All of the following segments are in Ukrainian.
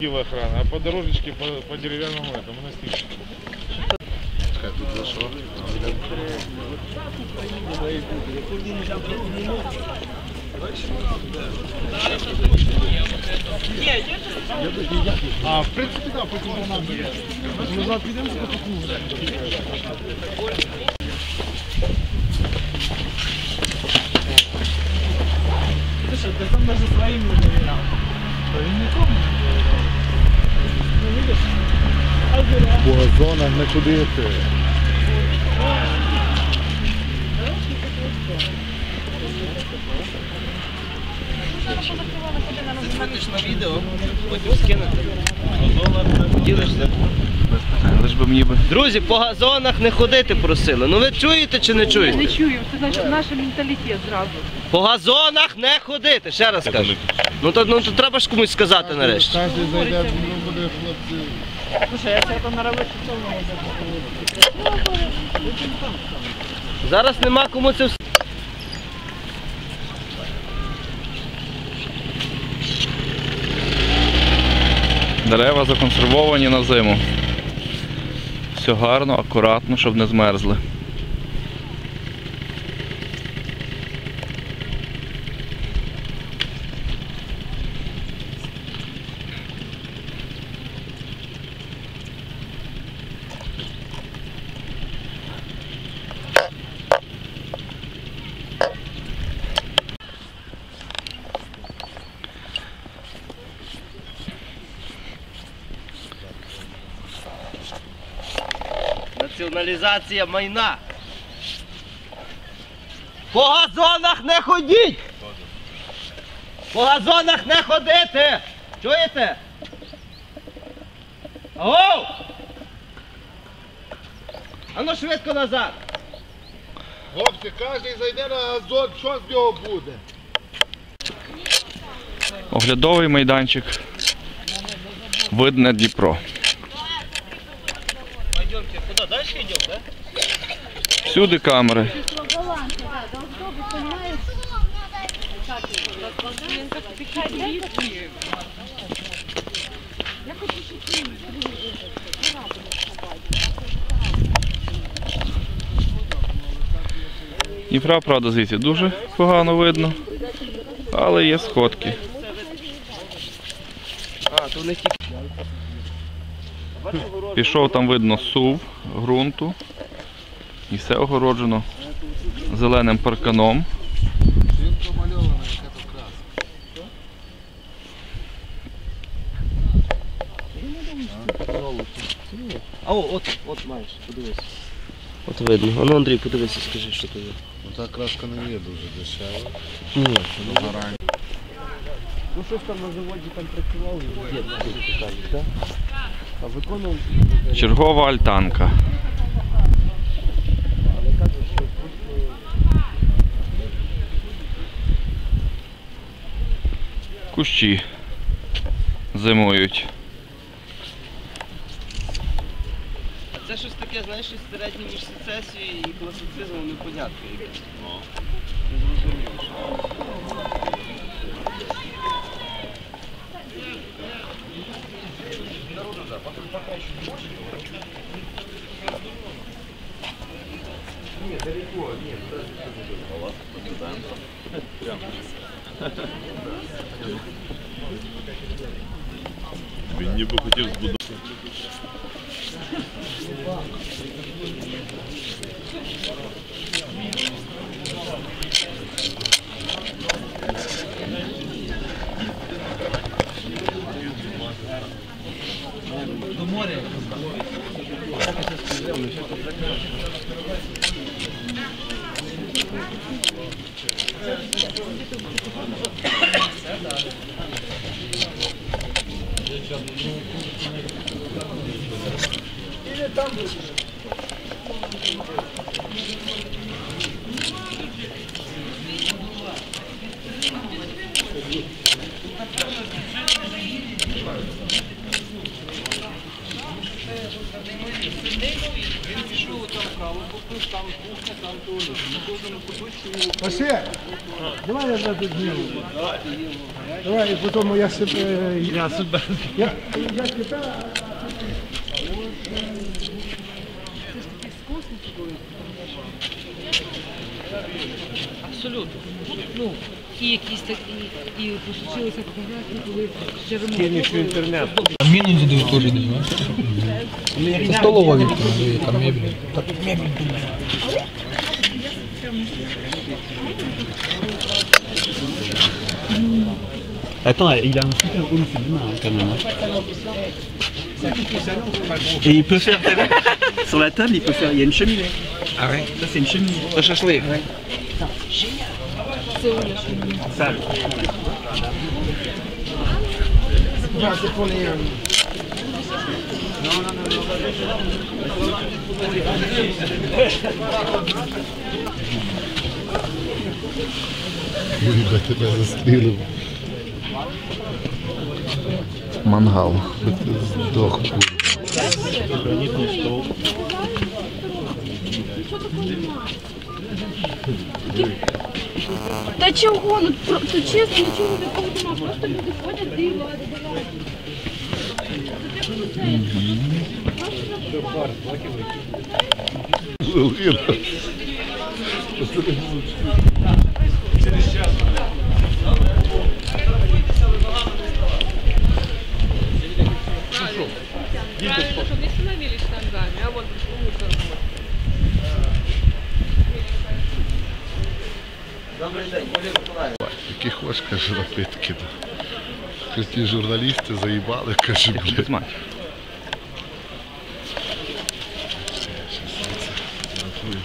Киевая охрана, а по дорожечке по, по деревянному этому настильщику. А, в принципе, да, потім вона буде. Назад підемо, по Слушай, ты там даже своим не доверял. То він нікому не доверял. По газонах не ходити. Заціниш на відео, потім скинути. Ділишся. Лиш би мені би. Друзі, по газонах не ходити просили. Ну ви чуєте чи не чуєте? Не чую, це значить наш менталітет зразу. По газонах не ходити. Ще раз кажу. Ну то, ну, то треба ж комусь сказати нарешті. Кожен зайде, буде хлопці. Слушай, я себе там на робочу сторону Зараз нема кому це все. Дерева законсервовані на зиму. Все гарно, акуратно, щоб не змерзли. Націоналізація майна. По газонах не ходіть! По газонах не ходити! Чуєте? Агов! Ану швидко назад! Хлопці, кожен зайде на газон, що з нього буде? Оглядовий майданчик. Видне Дніпро. Пойдемте, куди? Далі йдемо, так? Всюди камери. Дніпра, правда, звідси дуже погано видно, але є сходки. А, в них тільки. Пішов там видно сув ґрунту і все огороджено зеленим парканом. А о, от, от маєш, подивись. От видно. А ну Андрій, подивися, скажи, що то є. Та краска не є дуже дешева. Ні. Ну щось там на заводі там працював. Є, питання, так? Виконував, Чергова альтанка. Кущі зимують. Це щось таке, знаєш, середнє між сецесією і класицизмом непонятне. якесь. Нет, далеко, нет, даже не Палатку поджидаем. Прям. Тебе не бы хотел с Це там вийшло. Там каву, давай я зараз зніму. Давай, і потім я себе... Я себе. Я, я тебе... Абсолютно. Ну, і якісь такі, і посучилися фотографії, коли ще ремонт. Кинеш в інтернет. Міну дадуть теж не Це столова відкриває, там мебель. Та тут мебель думаю. Attends, il a un super home cinéma hein, quand même. hein. Et il peut faire sur la table, il peut faire. Il y a une cheminée. А ви? Ça c'est une cheminée. Це шашлик. Salle. Юрка тебе застрілив. Мангал. Ти здох, курва. Та чого? Ну про- то чесно, нічого такого нема. Просто люди ходять, дивляться. Добрий день, Які хочеш, каже, напитки. Ті журналісти заїбали, каже, блядь. мать. Рахую.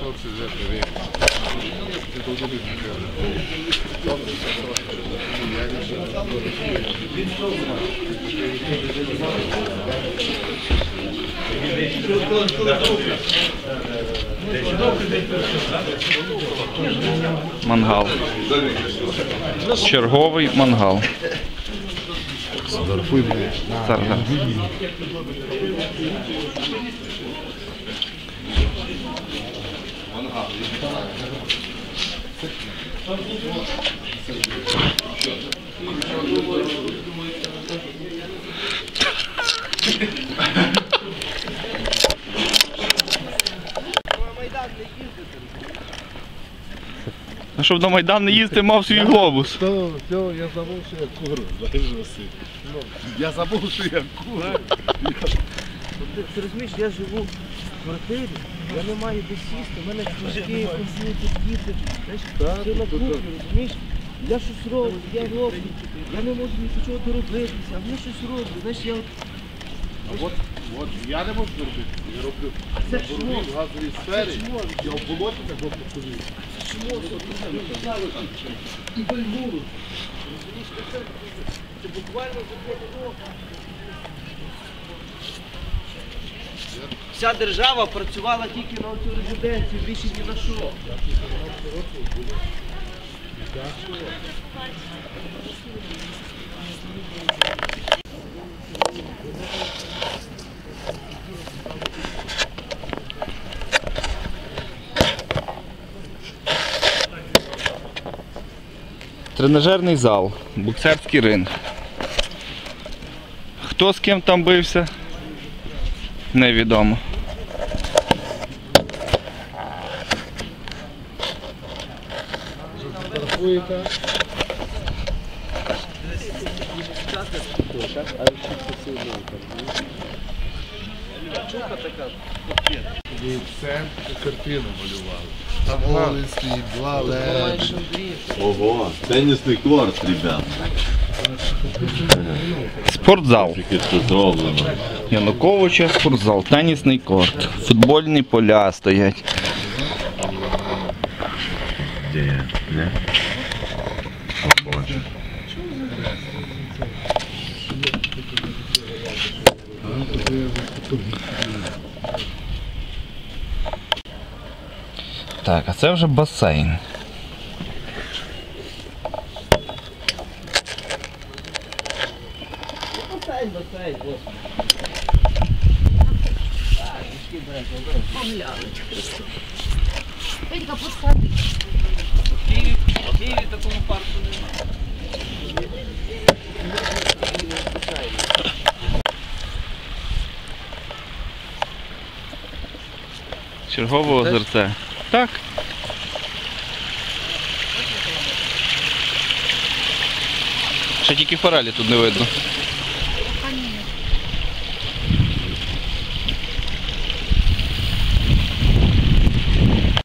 Хлопці вже привіт. Мангал. Черговий мангал. Зарфуй щоб на Майдан не їздити, мав свій глобус. То, все, я забув, що я Василь. Ну, Я забув, що я курва. Ти, ти розумієш, я живу в квартирі, я не маю де сісти, у мене книжки, комп'ютер, діти, знаєш, все на кухні, розумієш? Я щось роблю, я роблю, я не можу нічого доробитися, а вони щось роблять, знаєш, я от А от, от я не можу зробити, я роблю Це боровій в газовій сфері, я в болоті такого покажу. І розумієш, це, буквально. Вся держава працювала тільки на цю резиденцію, більше ні на що. Тренажерний зал, боксерський ринг. Хто з ким там бився? Невідомо. Це картину малювали. Ого, теннисный корт, ребят. Спортзал. Януковича спортзал, тенісний корт, футбольні поля стоять. Де? Не? О, Боже. Так, а це вже басейн. Пенька, посади. В Києві такому парку немає. Чергове озерце. Так. Ще тільки форелі тут не видно.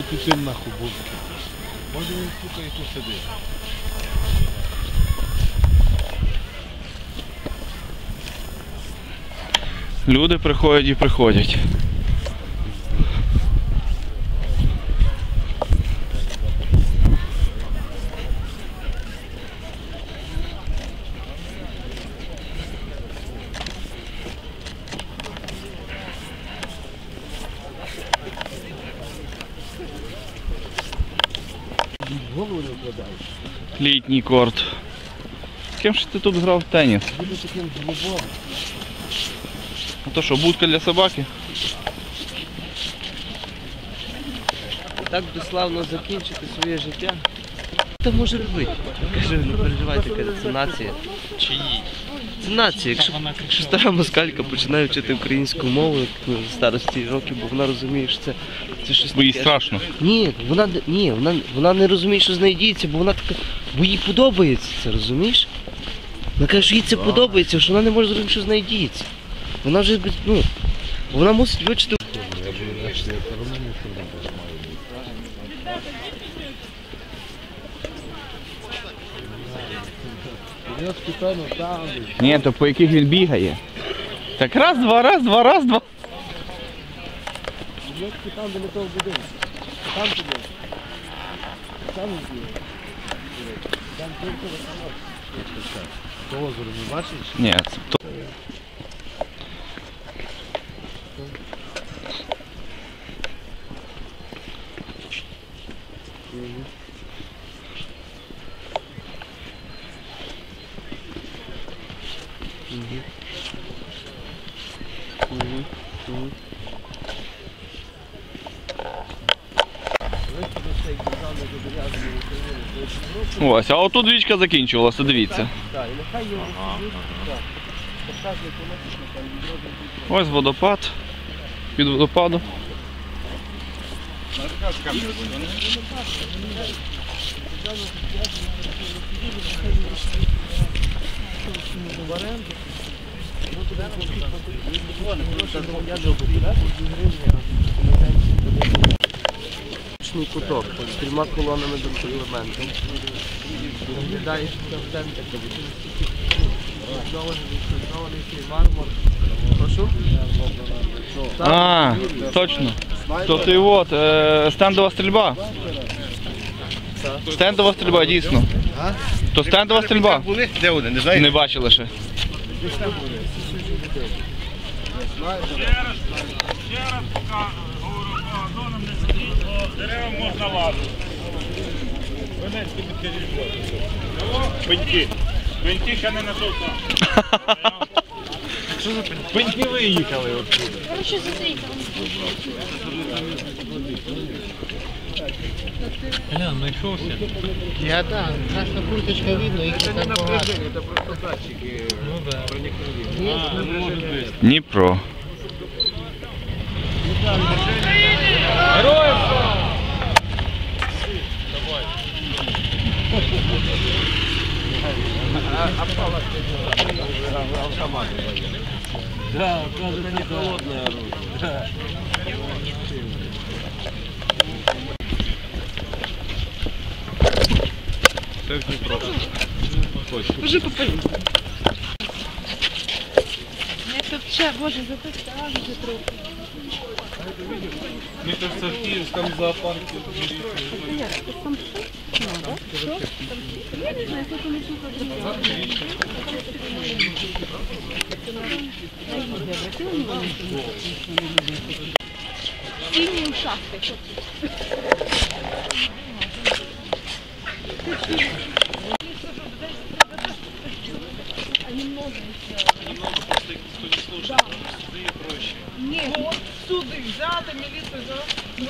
Піти нахуй будки. Може він сука і тут сидить. Люди приходять і приходять. Голову не вкладаєш. Літній корт. Ким ж ти тут грав в теніс? Буде таким глибоким. А то що, будка для собаки? Так би славно закінчити своє життя. Що може робити? Кажу, не переживайте, каже, це нація. Чиї? Це нація. Якщо, якщо стара москалька починає вчити українську мову як, ну, старості років, бо вона розуміє, що це, це щось Бо їй таке. страшно. Ні, вона не- ні, вона, вона не розуміє, що з нею діється, бо вона така, бо їй подобається це, розумієш? Вона каже, що їй це подобається, що вона не може зрозуміти, що з нею діється. Вона вже ну, вона мусить вивчити. Я буду інакше я все одно не все одно теж має бути. Я спеціально там. Ні, то по яких він бігає. Так раз, два, раз, два, раз, два. там де того будинку. Там туди. Там збігає. Там тільки То озеро не бачиш? Ні, то. Ось, а отут річка закінчувалася, дивіться. Ось водопад. Під водопаду. Ручний куток з трьома колонами до парламенту. Виглядаєш це в цей мармур. Прошу? А, точно. То ти от, е, стендова стрільба. Стендова стрільба, дійсно. То стендова стрільба. Де вони? Не знаю. Не бачили ще. Пеньки. Пеньки ще не знайшов Пеньки виїхали отсюди. Короче, смотри, Глянь, знайшовся. Я так, красна курточка видно, їх не так багато. Це просто датчики. Ну да. Дніпро. Героям слава! Да, оказывается, не холодное оружие. Да. Не топче, боже, затопчав вже трохи. Мне кажется, в Киевском зоопарке Як, ти сам що? Я не знаю, сколько мы сухо Синие ушастые. Суди взяти, міліцію взяти. Ну,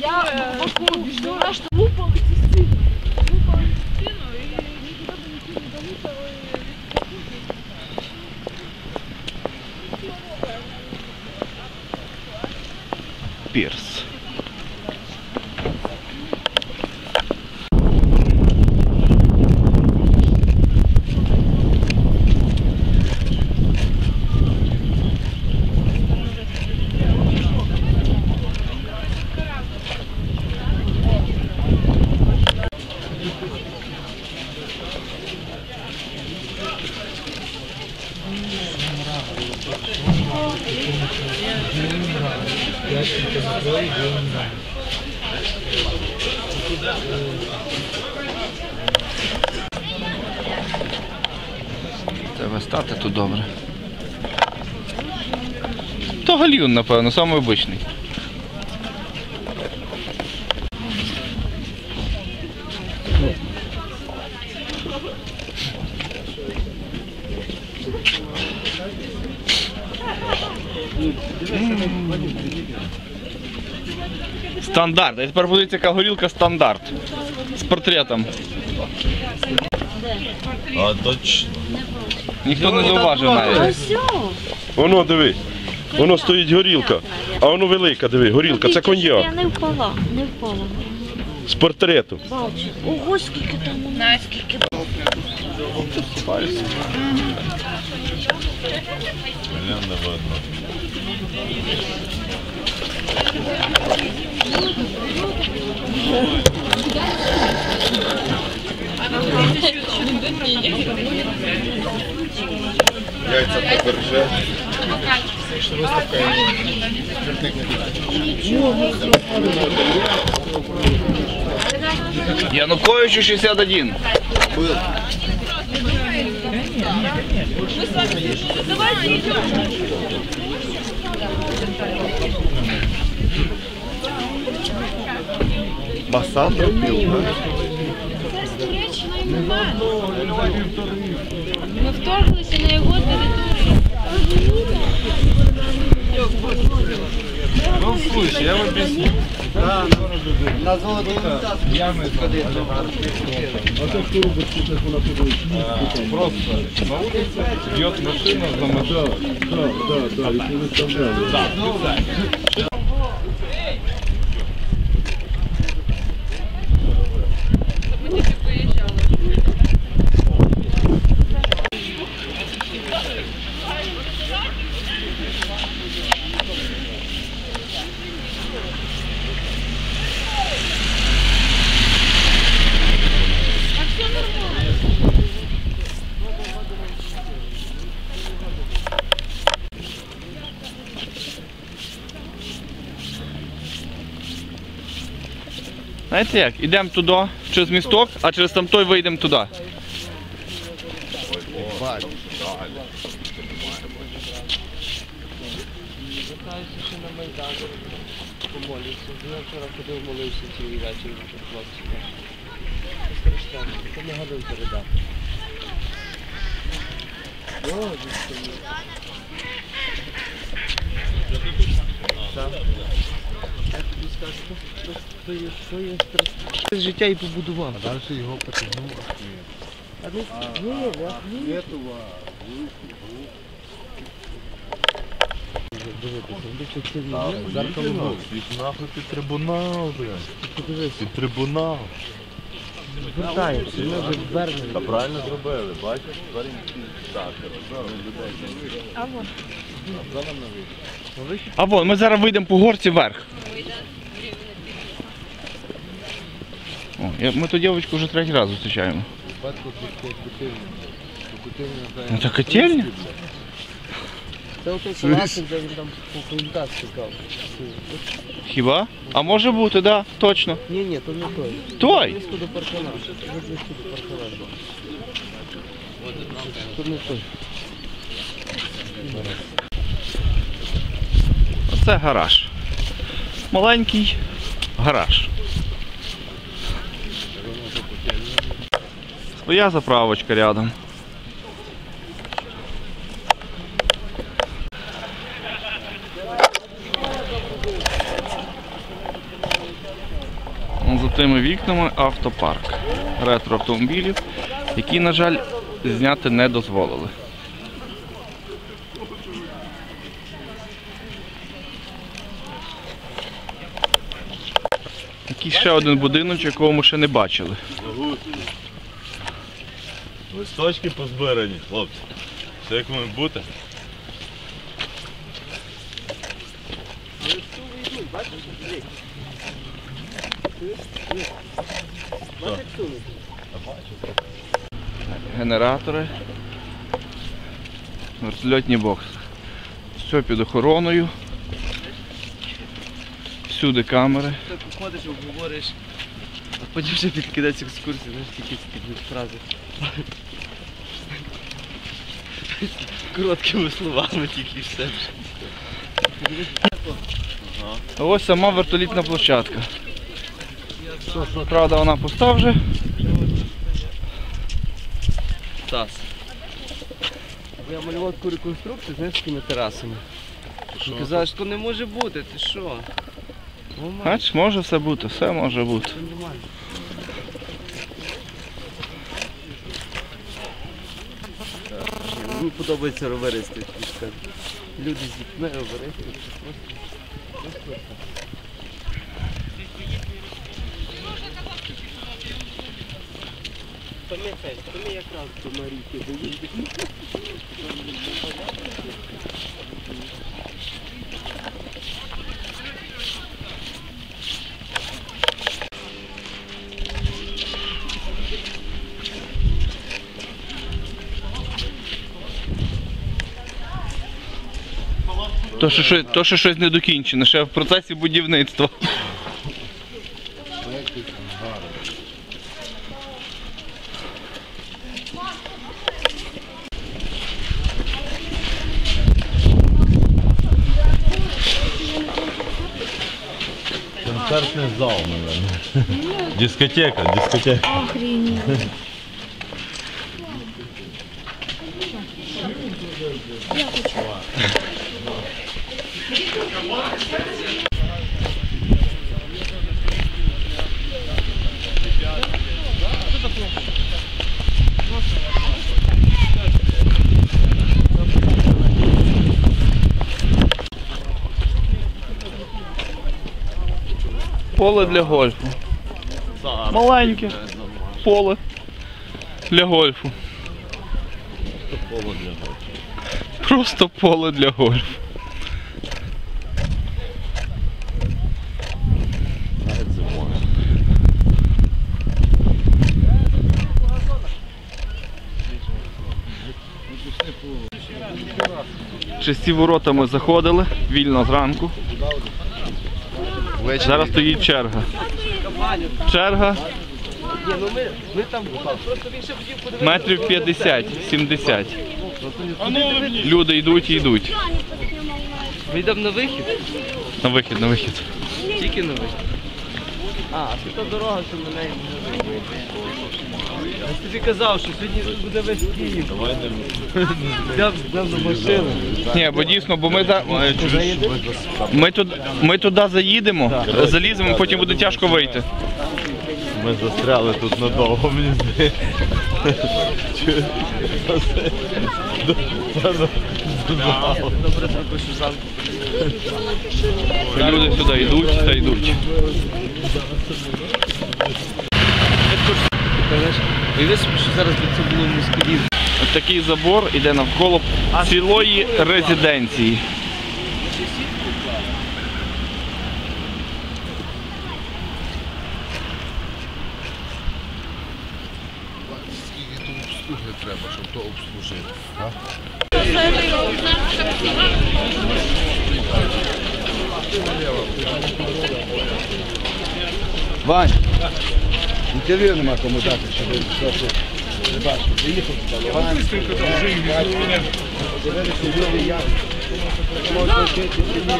Я вокруг вчора ж лупали ці Pierce. Стати тут добре. То гальюн, напевно, самий обичний. Стандарт. А тепер подивіться, яка горілка стандарт. З портретом. А точно. Ніхто не зауважив навіть. Воно диви. Воно стоїть горілка. А воно велика, диви, горілка, це коньяк. Я не впала, не впала. з портрету. Бачу. Ого, скільки там у нас, скільки. Не видно. Януковичу 61. Басан робив, так? Ми вторглися на його територію. Ну, слушай, я вам объясню. На золотий ями сходити. Просто на улице бьет машина за машиной. Да, да, да, да, да. Знаєте як? Ідемо туди, через місток, а через там той вийдемо туди. Каюся, що на що- є, що є страшно. Життя і побудував. А дальше його потягнув. А ну, це Зеркало Зеркало. Під нахуй під трибунал, блядь. Під трибунал. Звертаємося, ми вже вернемо. Та правильно зробили, бачиш? Тварин так, людей. А вон, ми зараз вийдемо по горці вверх. О, я- ми ту дівчинку вже третій раз зустрічаємо. Батько тут котельня. Котельня це котельня? Це отой де він там по комунікації шукав. Хіба? А може бути, так, да, точно. Ні, ні, то не той. Той? Близько до паркана. Близько до паркана. То не той. Оце гараж. Маленький гараж. Своя заправочка рядом. За тими вікнами автопарк. Ретро автомобілів, які, на жаль, зняти не дозволили. Який ще один будиночок, якого ми ще не бачили. Листочки позбирані, хлопці. Все як має бути. Генератори. Вертольотні бокси. Все під охороною. Всюди камери. Ти ходиш, обговориш, а потім ще під кінець екскурсії, знаєш, тільки такі фрази. Короткими словами тільки все. А ось сама вертолітна площадка. Правда, вона пуста вже. Стас. Я малював таку реконструкцію, знаєш, з такими терасами. Казали, що не може бути, ти що? Бачиш, може все бути, все може бути. Мені подобається роверисти. Люди з дітьми роверисти. То ми якраз до Марійки доїдемо. То що, щось- то, що щось не докінчено, ще в процесі будівництва. Концертний зал, мабуть. Дискотека, дискотека. Охренеть. Поле для гольфу. Маленьке. Поле для гольфу. Просто поле для гольфу. Через ці ворота ми заходили, вільно зранку. Зараз стоїть черга. Черга ну метрів 50-70. Люди йдуть і йдуть. Ми йдемо на вихід? На вихід, на вихід. Тільки на вихід. А, це та дорога, що на неї не вийде. Я ж тобі казав, що сьогодні буде весь Київ. Йдемо йдемо на машину. Ні, бо дійсно, бо ми за ми туди, ми туди заїдемо, заліземо, потім буде тяжко вийти. Ми застряли тут надовго, мені здається. Чую. Що зранку. Люди сюди йдуть та йдуть. Уяви собі, що зараз би це було москалів. Ось такий забор іде навколо цілої резиденції. Скільки тут обслуги треба, щоб то обслужити. Вань, інтерв'ю нема кому дати, щоб ви трохи не бачили. Приїхав сюди, Вань, подивилися люди, як. Можна вчити, чи ні.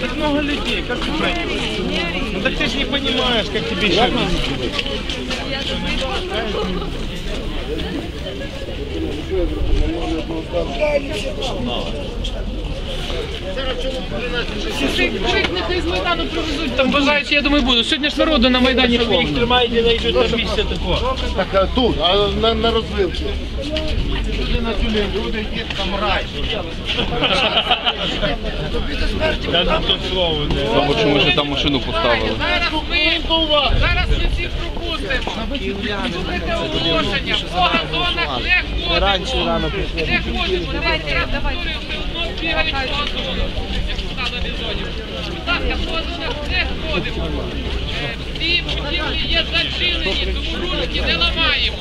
Так много людей, как ты понимаешь? Ну так ты же не понимаешь, как тебе еще объяснить. Крик нехай з Майдану привезуть, там бажаючи, я думаю, будуть. Сьогодні ж народу на Майдані повно. Їх тримають, не знайдуть на місце такого. Так а тут, а на, на розвилці. Я не то слово не. Тому що ми вже там машину поставили. Зараз ми, зараз ми всіх пропустимо. Слухайте оголошення, в зонах не ходимо. Не ходимо, давайте, давайте. Бігають по озону, як стало бізонів. ласка, по озонах не ходимо. Е, Всі будівлі є зачинені, тому ручки не ламайте.